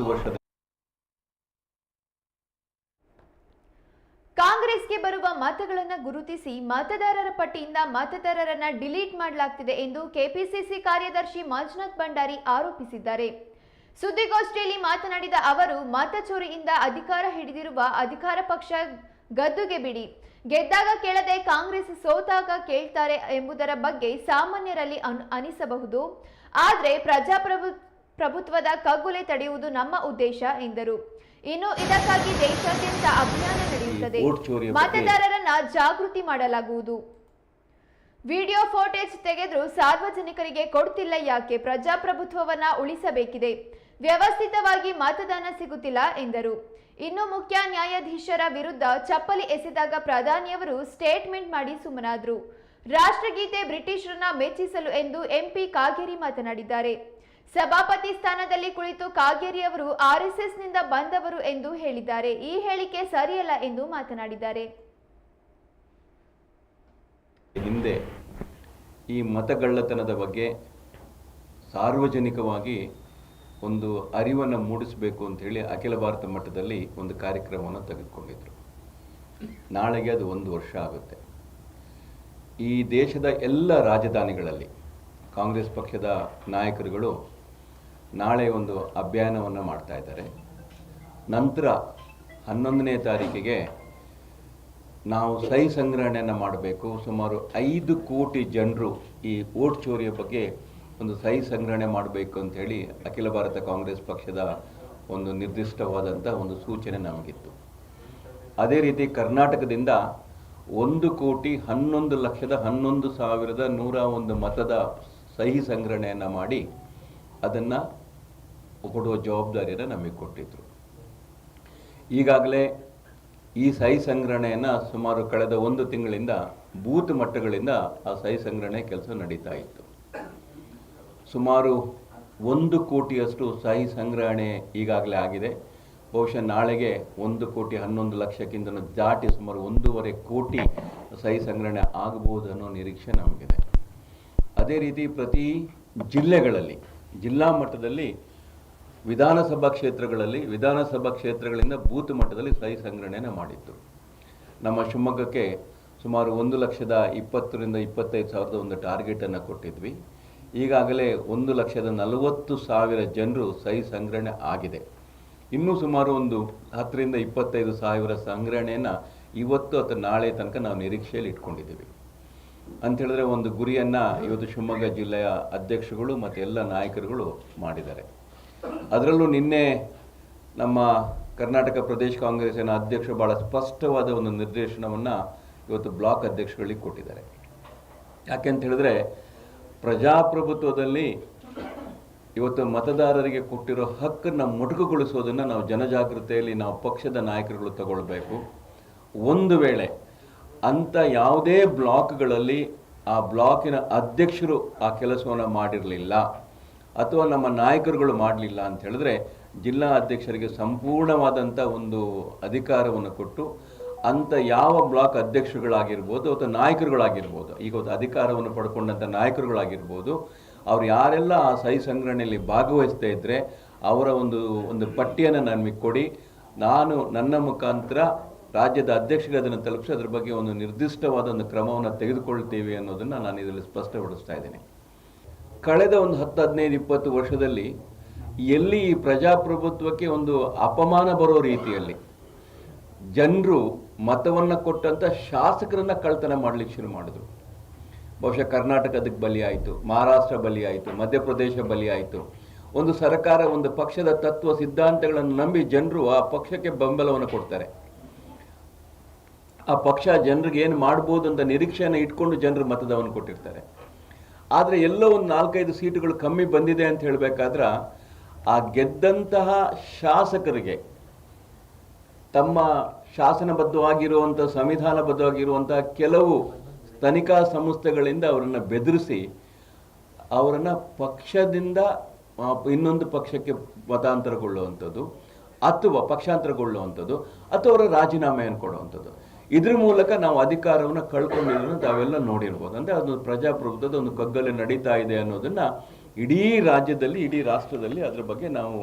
ಒಂದು ವರ್ಷದ ಕಾಂಗ್ರೆಸ್ಗೆ ಬರುವ ಮತಗಳನ್ನು ಗುರುತಿಸಿ ಮತದಾರರ ಪಟ್ಟಿಯಿಂದ ಮತದಾರರನ್ನ ಡಿಲೀಟ್ ಮಾಡಲಾಗ್ತಿದೆ ಎಂದು ಕೆಪಿಸಿಸಿ ಕಾರ್ಯದರ್ಶಿ ಮಂಜುನಾಥ್ ಭಂಡಾರಿ ಆರೋಪಿಸಿದ್ದಾರೆ. ಸುದ್ದಿಗೋಷ್ಠಿಯಲ್ಲಿ ಮಾತನಾಡಿದ ಅವರು ಮತಚೋರಿಯಿಂದ ಅಧಿಕಾರ ಹಿಡಿದಿರುವ ಅಧಿಕಾರ ಪಕ್ಷ ಗದ್ದುಗೆ ಬಿಡಿ. ಗೆದ್ದಾಗ ಕೇಳದೆ ಕಾಂಗ್ರೆಸ್ ಸೋತಾಗ ಕೇಳ್ತಾರೆ ಎಂಬುದರ ಬಗ್ಗೆ ಸಾಮಾನ್ಯರಲ್ಲಿ ಅನಿಸಬಹುದು. ಆದರೆ ಪ್ರಜಾಪ್ರಭುತ್ವ ಪ್ರಭುತ್ವದ ಕಗ್ಗುಲೆ ತಡೆಯುವುದು ನಮ್ಮ ಉದ್ದೇಶ ಎಂದರು. ಇನ್ನು ಇದಕ್ಕಾಗಿ ದೇಶಾದ್ಯಂತ ಅಭಿಯಾನ ನಡೆಯುತ್ತದೆ. ಮತದಾರರನ್ನ ಜಾಗೃತಿ ಮಾಡಲಾಗುವುದು. ವಿಡಿಯೋ ಫೋಟೇಜ್ ತೆಗೆದ್ರು ಸಾರ್ವಜನಿಕರಿಗೆ ಕೊಡ್ತಿಲ್ಲ ಯಾಕೆ? ಪ್ರಜಾಪ್ರಭುತ್ವವನ್ನ ಉಳಿಸಬೇಕಿದೆ. ವ್ಯವಸ್ಥಿತವಾಗಿ ಮತದಾನ ಸಿಗುತ್ತಿಲ್ಲ ಎಂದರು. ಇನ್ನು ಮುಖ್ಯ ನ್ಯಾಯಾಧೀಶರ ವಿರುದ್ಧ ಚಪ್ಪಲಿ ಎಸೆದಾಗ ಪ್ರಧಾನಿಯವರು ಸ್ಟೇಟ್ಮೆಂಟ್ ಮಾಡಿ ಸುಮ್ಮನಾದ್ರು. ರಾಷ್ಟ್ರಗೀತೆ ಬ್ರಿಟಿಷರನ್ನ ಮೆಚ್ಚಿಸಲು ಎಂದು ಎಂಪಿ ಕಾಗೇರಿ ಮಾತನಾಡಿದ್ದಾರೆ. ಸಭಾಪತಿ ಸ್ಥಾನದಲ್ಲಿ ಕುಳಿತು ಕಾಗೇರಿ ಅವರು ಆರ್ಎಸ್ಎಸ್ನಿಂದ ಬಂದವರು ಎಂದು ಹೇಳಿದ್ದಾರೆ. ಈ ಹೇಳಿಕೆ ಸರಿಯಲ್ಲ ಎಂದು ಮಾತನಾಡಿದ್ದಾರೆ. ಹಿಂದೆ ಈ ಮತಗಳ್ಳತನದ ಬಗ್ಗೆ ಸಾರ್ವಜನಿಕವಾಗಿ ಒಂದು ಅರಿವನ್ನು ಮೂಡಿಸಬೇಕು ಅಂತ ಹೇಳಿ ಅಖಿಲ ಭಾರತ ಮಟ್ಟದಲ್ಲಿ ಒಂದು ಕಾರ್ಯಕ್ರಮವನ್ನು ತೆಗೆದುಕೊಂಡಿದ್ರು. ನಾಳೆಗೆ ಅದು ಒಂದು ವರ್ಷ ಆಗುತ್ತೆ. ಈ ದೇಶದ ಎಲ್ಲ ರಾಜಧಾನಿಗಳಲ್ಲಿ ಕಾಂಗ್ರೆಸ್ ಪಕ್ಷದ ನಾಯಕರುಗಳು ನಾಳೆ ಒಂದು ಅಭಿಯಾನವನ್ನು ಮಾಡ್ತಾ ಇದ್ದಾರೆ. ನಂತರ ಹನ್ನೊಂದನೇ ತಾರೀಕಿಗೆ ನಾವು ಸಹಿ ಸಂಗ್ರಹಣೆಯನ್ನು ಮಾಡಬೇಕು. ಸುಮಾರು ಐದು ಕೋಟಿ ಜನರು ಈ ಓಟ್ ಚೋರಿಯ ಬಗ್ಗೆ ಒಂದು ಸಹಿ ಸಂಗ್ರಹಣೆ ಮಾಡಬೇಕು ಅಂತ ಹೇಳಿ ಅಖಿಲ ಭಾರತ ಕಾಂಗ್ರೆಸ್ ಪಕ್ಷದ ಒಂದು ನಿರ್ದಿಷ್ಟವಾದಂಥ ಒಂದು ಸೂಚನೆ ನಮಗಿತ್ತು. ಅದೇ ರೀತಿ ಕರ್ನಾಟಕದಿಂದ ಒಂದು ಕೋಟಿ ಹನ್ನೊಂದು ಲಕ್ಷದ ಹನ್ನೊಂದು ಸಾವಿರದ ನೂರ ಒಂದು ಮತದ ಸಹಿ ಸಂಗ್ರಹಣೆಯನ್ನು ಮಾಡಿ ಅದನ್ನು ಕೊಡುವ ಜವಾಬ್ದಾರಿಯನ್ನು ನಮಗೆ ಕೊಟ್ಟಿದ್ರು. ಈಗಾಗಲೇ ಈ ಸಹಿ ಸಂಗ್ರಹಣೆಯನ್ನು ಸುಮಾರು ಕಳೆದ ಒಂದು ತಿಂಗಳಿಂದ ಬೂತ್ ಮಟ್ಟಗಳಿಂದ ಆ ಸಹಿ ಸಂಗ್ರಹಣೆ ಕೆಲಸ ನಡೀತಾ ಇತ್ತು. ಸುಮಾರು ಒಂದು ಕೋಟಿಯಷ್ಟು ಸಹಿ ಸಂಗ್ರಹಣೆ ಈಗಾಗಲೇ ಆಗಿದೆ. ಬಹುಶಃ ನಾಳೆಗೆ ಒಂದು ಕೋಟಿ ಹನ್ನೊಂದು ಲಕ್ಷಕ್ಕಿಂತ ದಾಟಿ ಸುಮಾರು ಒಂದೂವರೆ ಕೋಟಿ ಸಹಿ ಸಂಗ್ರಹಣೆ ಆಗಬಹುದು ಅನ್ನೋ ನಿರೀಕ್ಷೆ ನಮಗಿದೆ. ಅದೇ ರೀತಿ ಪ್ರತಿ ಜಿಲ್ಲೆಗಳಲ್ಲಿ, ಜಿಲ್ಲಾ ಮಟ್ಟದಲ್ಲಿ ವಿಧಾನಸಭಾ ಕ್ಷೇತ್ರಗಳಲ್ಲಿ, ವಿಧಾನಸಭಾ ಕ್ಷೇತ್ರಗಳಿಂದ ಬೂತ್ ಮಟ್ಟದಲ್ಲಿ ಸಹಿ ಸಂಗ್ರಹಣೆಯನ್ನು ಮಾಡಿತ್ತು ನಮ್ಮ ಶಿವಮೊಗ್ಗಕ್ಕೆ ಸುಮಾರು ಒಂದು ಲಕ್ಷದ ಇಪ್ಪತ್ತರಿಂದ ಇಪ್ಪತ್ತೈದು ಸಾವಿರದ ಒಂದು ಟಾರ್ಗೆಟನ್ನು ಕೊಟ್ಟಿದ್ವಿ. ಈಗಾಗಲೇ ಒಂದು ಲಕ್ಷದ ನಲವತ್ತು ಸಾವಿರ ಜನರು ಸಹಿ ಸಂಗ್ರಹಣೆ ಆಗಿದೆ. ಇನ್ನೂ ಸುಮಾರು ಒಂದು ಹತ್ತರಿಂದ ಇಪ್ಪತ್ತೈದು ಸಾವಿರ ಸಂಗ್ರಹಣೆಯನ್ನು ಇವತ್ತು ಅಥವಾ ನಾಳೆ ತನಕ ನಾವು ನಿರೀಕ್ಷೆಯಲ್ಲಿ ಇಟ್ಕೊಂಡಿದ್ದೀವಿ. ಅಂತ ಹೇಳಿದ್ರೆ ಒಂದು ಗುರಿಯನ್ನು ಇವತ್ತು ಶಿವಮೊಗ್ಗ ಜಿಲ್ಲೆಯ ಅಧ್ಯಕ್ಷಗಳು ಮತ್ತು ಎಲ್ಲ ನಾಯಕರುಗಳು ಮಾಡಿದ್ದಾರೆ. ಅದರಲ್ಲೂ ನಿನ್ನೆ ನಮ್ಮ ಕರ್ನಾಟಕ ಪ್ರದೇಶ ಕಾಂಗ್ರೆಸ್ಸಿನ ಅಧ್ಯಕ್ಷ ಭಾಳ ಸ್ಪಷ್ಟವಾದ ಒಂದು ನಿರ್ದೇಶನವನ್ನು ಇವತ್ತು ಬ್ಲಾಕ್ ಅಧ್ಯಕ್ಷಗಳಿಗೆ ಕೊಟ್ಟಿದ್ದಾರೆ. ಯಾಕೆಂತ ಹೇಳಿದ್ರೆ ಪ್ರಜಾಪ್ರಭುತ್ವದಲ್ಲಿ ಇವತ್ತು ಮತದಾರರಿಗೆ ಕೊಟ್ಟಿರೋ ಹಕ್ಕನ್ನು ಮೊಟಕುಗೊಳಿಸೋದನ್ನು ನಾವು ಜನಜಾಗೃತಿಯಲ್ಲಿ ನಾವು ಪಕ್ಷದ ನಾಯಕರುಗಳು ತಗೊಳ್ಬೇಕು. ಒಂದು ವೇಳೆ ಅಂಥ ಯಾವುದೇ ಬ್ಲಾಕ್ಗಳಲ್ಲಿ ಆ ಬ್ಲಾಕಿನ ಅಧ್ಯಕ್ಷರು ಆ ಕೆಲಸವನ್ನು ಮಾಡಿರಲಿಲ್ಲ. ಅಥವಾ ನಮ್ಮ ನಾಯಕರುಗಳು ಮಾಡಲಿಲ್ಲ ಅಂತ ಹೇಳಿದ್ರೆ ಜಿಲ್ಲಾ ಅಧ್ಯಕ್ಷರಿಗೆ ಸಂಪೂರ್ಣವಾದಂಥ ಒಂದು ಅಧಿಕಾರವನ್ನು ಕೊಟ್ಟು ಅಂಥ ಯಾವ ಬ್ಲಾಕ್ ಅಧ್ಯಕ್ಷರುಗಳಾಗಿರ್ಬೋದು ಅಥವಾ ನಾಯಕರುಗಳಾಗಿರ್ಬೋದು, ಈಗ ಒಂದು ಅಧಿಕಾರವನ್ನು ಪಡ್ಕೊಂಡಂಥ ನಾಯಕರುಗಳಾಗಿರ್ಬೋದು, ಅವ್ರು ಯಾರೆಲ್ಲ ಆ ಸಹಿ ಸಂಗ್ರಹಣೆಯಲ್ಲಿ ಭಾಗವಹಿಸ್ತಾ ಇದ್ದರೆ ಅವರ ಒಂದು ಒಂದು ಪಟ್ಟಿಯನ್ನು ನನಗೆ ಕೊಡಿ. ನಾನು ನನ್ನ ಮುಖಾಂತರ ರಾಜ್ಯದ ಅಧ್ಯಕ್ಷರಿಗೆ ಅದನ್ನು ತಲುಪಿಸಿ ಅದ್ರ ಬಗ್ಗೆ ಒಂದು ನಿರ್ದಿಷ್ಟವಾದ ಒಂದು ಕ್ರಮವನ್ನು ತೆಗೆದುಕೊಳ್ತೀವಿ ಅನ್ನೋದನ್ನು ನಾನು ಇದರಲ್ಲಿ ಸ್ಪಷ್ಟಪಡಿಸ್ತಾ ಇದ್ದೀನಿ. ಕಳೆದ ಒಂದು ಹತ್ತು ಹದಿನೈದು ಇಪ್ಪತ್ತು ವರ್ಷದಲ್ಲಿ ಎಲ್ಲಿ ಈ ಪ್ರಜಾಪ್ರಭುತ್ವಕ್ಕೆ ಒಂದು ಅಪಮಾನ ಬರೋ ರೀತಿಯಲ್ಲಿ ಜನರು ಮತವನ್ನು ಕೊಟ್ಟಂಥ ಶಾಸಕರನ್ನ ಕಳ್ತನ ಮಾಡಲಿಕ್ಕೆ ಶುರು ಮಾಡಿದ್ರು. ಬಹುಶಃ ಕರ್ನಾಟಕದಕ್ಕೆ ಬಲಿಯಾಯಿತು ಮಹಾರಾಷ್ಟ್ರ ಬಲಿಯಾಯಿತು ಮಧ್ಯಪ್ರದೇಶ ಬಲಿಯಾಯಿತು ಒಂದು ಸರ್ಕಾರ, ಒಂದು ಪಕ್ಷದ ತತ್ವ, ಸಿದ್ಧಾಂತಗಳನ್ನು ನಂಬಿ ಜನರು ಆ ಪಕ್ಷಕ್ಕೆ ಬೆಂಬಲವನ್ನು ಕೊಡ್ತಾರೆ. ಆ ಪಕ್ಷ ಜನರಿಗೆ ಏನು ಮಾಡ್ಬೋದು ಅಂತ ನಿರೀಕ್ಷೆಯನ್ನು ಇಟ್ಕೊಂಡು ಜನರು ಮತದಾನವನ್ನು ಕೊಟ್ಟಿರ್ತಾರೆ. ಆದರೆ ಎಲ್ಲೋ ಒಂದು ನಾಲ್ಕೈದು ಸೀಟುಗಳು ಕಮ್ಮಿ ಬಂದಿದೆ ಅಂತ ಹೇಳಬೇಕಾದ್ರೆ ಆ ಗೆದ್ದಂತಹ ಶಾಸಕರಿಗೆ ತಮ್ಮ ಶಾಸನಬದ್ಧವಾಗಿರುವಂಥ ಸಂವಿಧಾನಬದ್ಧವಾಗಿರುವಂಥ ಕೆಲವು ತನಿಖಾ ಸಂಸ್ಥೆಗಳಿಂದ ಅವರನ್ನು ಬೆದರಿಸಿ ಅವರನ್ನು ಪಕ್ಷದಿಂದ ಇನ್ನೊಂದು ಪಕ್ಷಕ್ಕೆ ಮತಾಂತರಗೊಳ್ಳುವಂಥದ್ದು ಅಥವಾ ಪಕ್ಷಾಂತರಗೊಳ್ಳುವಂಥದ್ದು ಅಥವಾ ಅವರ ರಾಜೀನಾಮೆಯನ್ನು ಕೊಡುವಂಥದ್ದು. ಇದ್ರ ಮೂಲಕ ನಾವು ಅಧಿಕಾರವನ್ನು ಕಳ್ಕೊಂಡಿರೋದನ್ನು ತಾವೆಲ್ಲ ನೋಡಿರ್ಬೋದು. ಅಂದರೆ ಅದು ಪ್ರಜಾಪ್ರಭುತ್ವದ ಒಂದು ಕಗ್ಗಲೆ ನಡೀತಾ ಇದೆ ಅನ್ನೋದನ್ನ ಇಡೀ ರಾಜ್ಯದಲ್ಲಿ, ಇಡೀ ರಾಷ್ಟ್ರದಲ್ಲಿ ಅದ್ರ ಬಗ್ಗೆ ನಾವು